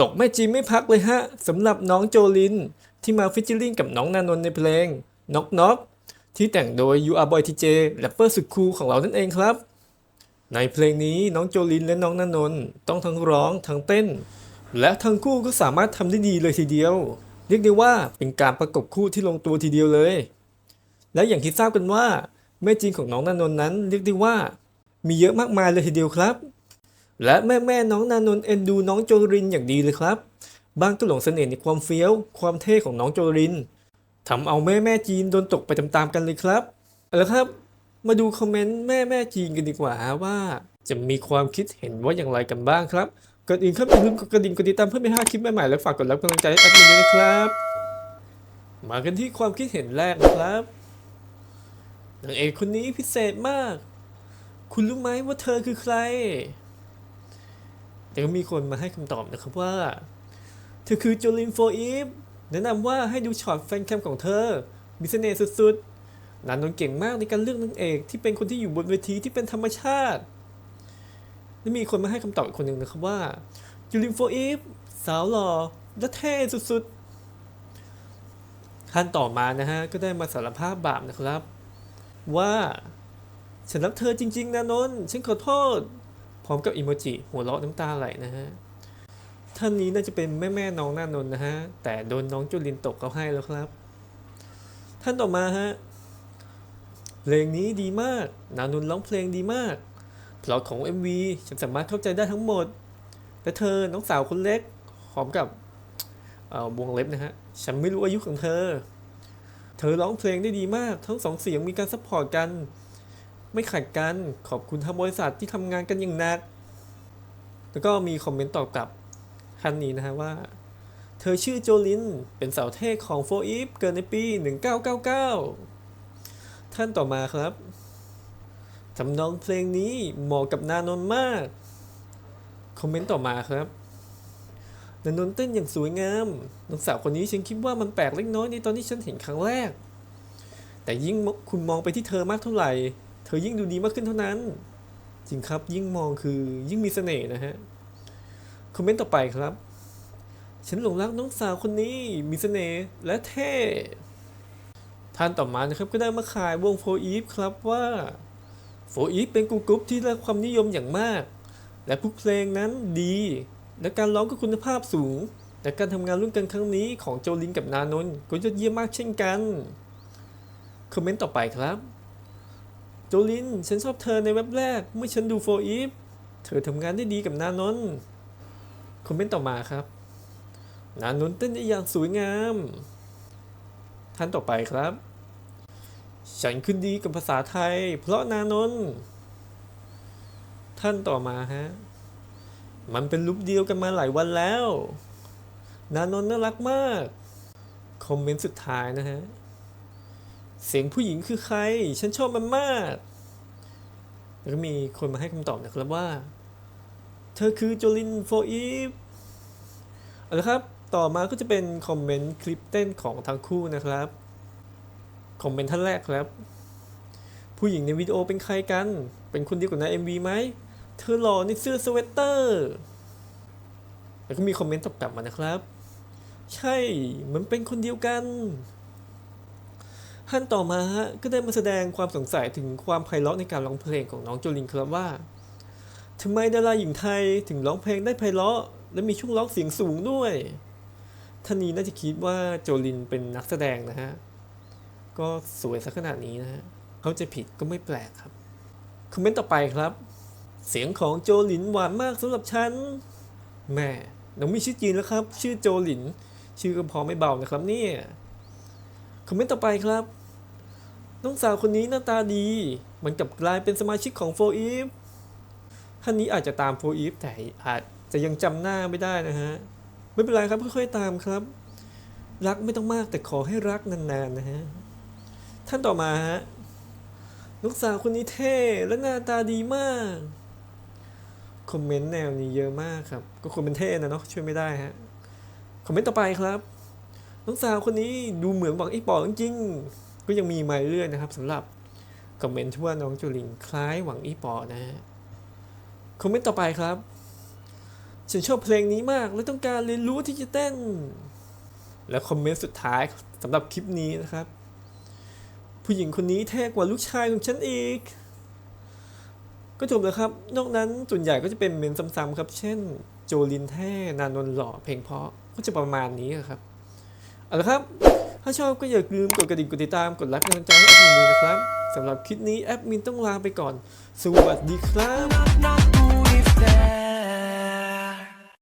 ตกไม่จีไม่พักเลยฮะสำหรับน้องโจลิน ที่มาฟิชเชอริงกับน้องนานนท์ในเพลงน็อกน็อกที่แต่งโดย You Are Boy TJ แรปเปอร์สุดคูลของเรานั่นเองครับ ในเพลงนี้น้องโจลินและน้องนานนท์ต้องทั้งร้องทั้งเต้น และทั้งคู่ก็สามารถทำได้ดีเลยทีเดียว เรียกได้ว่าเป็นการประกบคู่ที่ลงตัวทีเดียวเลย และอย่างที่ทราบกันว่าแม่จีนของน้องนานนท์นั้น เรียกได้ว่า มีเยอะมากมายเลยทีเดียวครับ และแม่แม่น้องนานนเอ็นดูน้องโจรินอย่างดีเลยครับบางก็หลงเสน่ห์ในความเฟี้ยว ความเท่ของน้องโจรินทำเอาแม่แม่จีนโดนตกไปตามๆกันเลยครับเอาละครับ มาดูคอมเมนต์แม่แม่จีนกันดีกว่าว่า จะมีความคิดเห็นว่าอย่างไรกันบ้างครับก่อนอื่นครับอย่าลืมกดกระดิ่งกดติดตามเพื่อไม่พลาดคลิปใหม่ๆและฝากกดไลค์กำลังใจให้แอดมินด้วยนะครับ มากันที่ความคิดเห็นแรกนะครับนางเอกคนนี้พิเศษมาก คุณรู้ไหมว่าเธอคือใคร แต่ก็มีคนมาให้คำตอบนะครับว่า เธอคือโจลินโฟอีฟแนะนำว่าให้ดูช็อตแฟนแคมของเธอ มีเสน่ห์สุดๆนานนท์เก่งมากในการเลือกนางเอกที่เป็นคนที่อยู่บนเวทีที่เป็นธรรมชาติ และมีคนมาให้คำตอบอีกคนหนึ่งนะครับว่าโจลินโฟอีฟสาวหล่อและเท่สุดๆท่านต่อมานะฮะ ก็ได้มาสารภาพบาปนะครับ ว่า ฉันรักเธอจริง ๆ นะนนท์ฉันขอโทษ พร้อมกับอีโมจิหัวเราะน้ำตาไหลนะฮะท่านนี้น่าจะเป็นแม่แม่น้องนานนนะฮะ แต่โดนน้องจุลินตกเขาให้แล้วครับ ท่านต่อมาฮะ เพลงนี้ดีมาก นานนร้องเพลงดีมากพล็อตของ MV ฉันสามารถเข้าใจได้ทั้งหมดและเธอน้องสาวคนเล็กพร้อมกับวงเล็บนะฮะ ฉันไม่รู้อายุของเธอ เธอร้องเพลงได้ดีมาก ทั้งสองเสียงมีการซัพพอร์ตกัน ไม่ขัดกัน ขอบคุณทางบริษัทที่ทำงานกันอย่างหนัก แล้วก็มีคอมเมนต์ตอบกลับท่านนี้นะฮะว่า เธอชื่อโจลิน เป็นสาวเท่ของโฟอีฟเกิดในปี 1999 ท่านต่อมาครับทำนองเพลงนี้เหมาะกับนานนมาก คอมเมนต์ต่อมาครับนานนเต้นอย่างสวยงามน้องสาวคนนี้ฉันคิดว่ามันแปลกเล็กน้อยในตอนที่ฉันเห็นครั้งแรก แต่ยิ่งคุณมองไปที่เธอมากเท่าไหร่ อยิ่งดูดีมากขึ้นเท่านั้น จริงครับยิ่งมองคือยิ่งมีเสน่ห์นะฮะคอมเมนต์ต่อไปครับ ฉันหลงรักน้องสาวคนนี้มีเสน่ห์และเท่ท่านต่อมานะครับก็ได้มาขายวงโฟอีฟครับว่าโฟอีฟเป็นกลุ่มกรุ๊ปที่ได้ความนิยมอย่างมาก และผู้เพลงนั้นดี และการร้องก็คุณภาพสูง และการทำงานร่วมกันครั้งนี้ของโจลินกับนานนก็ยอดเยี่ยมมากเช่นกัน คอมเมนต์ต่อไปครับ โจลิน ฉันชอบเธอในเว็บแรก เมื่อฉันดูโฟอีฟเธอทำงานได้ดีกับนานนท์คอมเมนต์ต่อมาครับ นานนท์เต้นได้อย่างสวยงาม ท่านต่อไปครับ ฉันคืนดีกับภาษาไทย เพราะนานนท์ท่านต่อมาฮะ มันเป็นลุปเดียวกันมาหลายวันแล้ว นานนท์น่ารักมาก คอมเมนต์สุดท้ายนะฮะ เสียงผู้หญิงคือใคร ฉันชอบมันมาก แล้วก็มีคนมาให้คำตอบนะครับว่า เธอคือโจลินโฟอีฟเอาละครับ ต่อมาก็จะเป็นคอมเมนต์คลิปเต้นของทั้งคู่นะครับ คอมเมนต์ท่านแรกครับ ผู้หญิงในวิดีโอเป็นใครกัน เป็นคนเดียวกับใน MV ไหม เธอหล่อในเสื้อสเวตเตอร์ แล้วก็มีคอมเมนต์ตอบกลับมานะครับ ใช่ มันเป็นคนเดียวกัน ท่านต่อมาฮะก็ได้มาแสดงความสงสัยถึงความไพเราะในการร้องเพลงของน้องโจลินครับว่าทำไมดาราหญิงไทยถึงร้องเพลงได้ไพเราะ และมีช่วงร้องเสียงสูงด้วยท่านนี้น่าจะคิดว่าโจลินเป็นนักแสดงนะฮะ ก็สวยสักขนาดนี้นะฮะเขาจะผิดก็ไม่แปลกครับ คอมเมนต์ต่อไปครับ เสียงของโจลินหวานมากสำหรับฉันแม่น้องมีชื่อจีนแล้วครับ ชื่อโจลิน ชื่อก็พอไม่เบานะครับเนี่ย คอมเมนต์ต่อไปครับ น้องสาวคนนี้หน้าตาดี มันกลับกลายเป็นสมาชิกของโฟอีฟท่านนี้อาจจะตามโฟอีฟแต่อาจจะยังจำหน้าไม่ได้นะฮะ ไม่เป็นไรครับค่อยๆตามครับ รักไม่ต้องมากแต่ขอให้รักนานๆนะฮะ ท่านต่อมาฮะลูกสาวคนนี้เท่และหน้าตาดีมาก คอมเมนต์แนวนี้เยอะมากครับ ก็คนเป็นเท่นะเนาะช่วยไม่ได้ฮะ คอมเมนต์ต่อไปครับน้องสาวคนนี้ดูเหมือนหวังอีปอจริง ก็ยังมีมาเรื่อยนะครับสำหรับคอมเมนต์ที่ว่าน้องจุลินคล้ายหวังอีปอนะฮะคอมเมนต์ต่อไปครับ ฉันชอบเพลงนี้มากและต้องการเรียนรู้ที่จะเต้น และคอมเมนต์สุดท้ายสำหรับคลิปนี้นะครับ ผู้หญิงคนนี้เท่กว่าลูกชายของฉันอีก ก็จบแล้วครับ นอกนั้นส่วนใหญ่ก็จะเป็นเมนซ้ำๆครับ เช่น โจลินแท่นานนหล่อเพลงเพราะก็จะประมาณนี้ครับเอาละครับ ถ้าชอบก็อย่าลืมกดกระดิ่งกดติดตามกดไลค์เป็นกำลังใจให้แอดมินด้วยนะครับสำหรับคลิปนี้แอดมินต้องลาไปก่อน สวัสดีครับ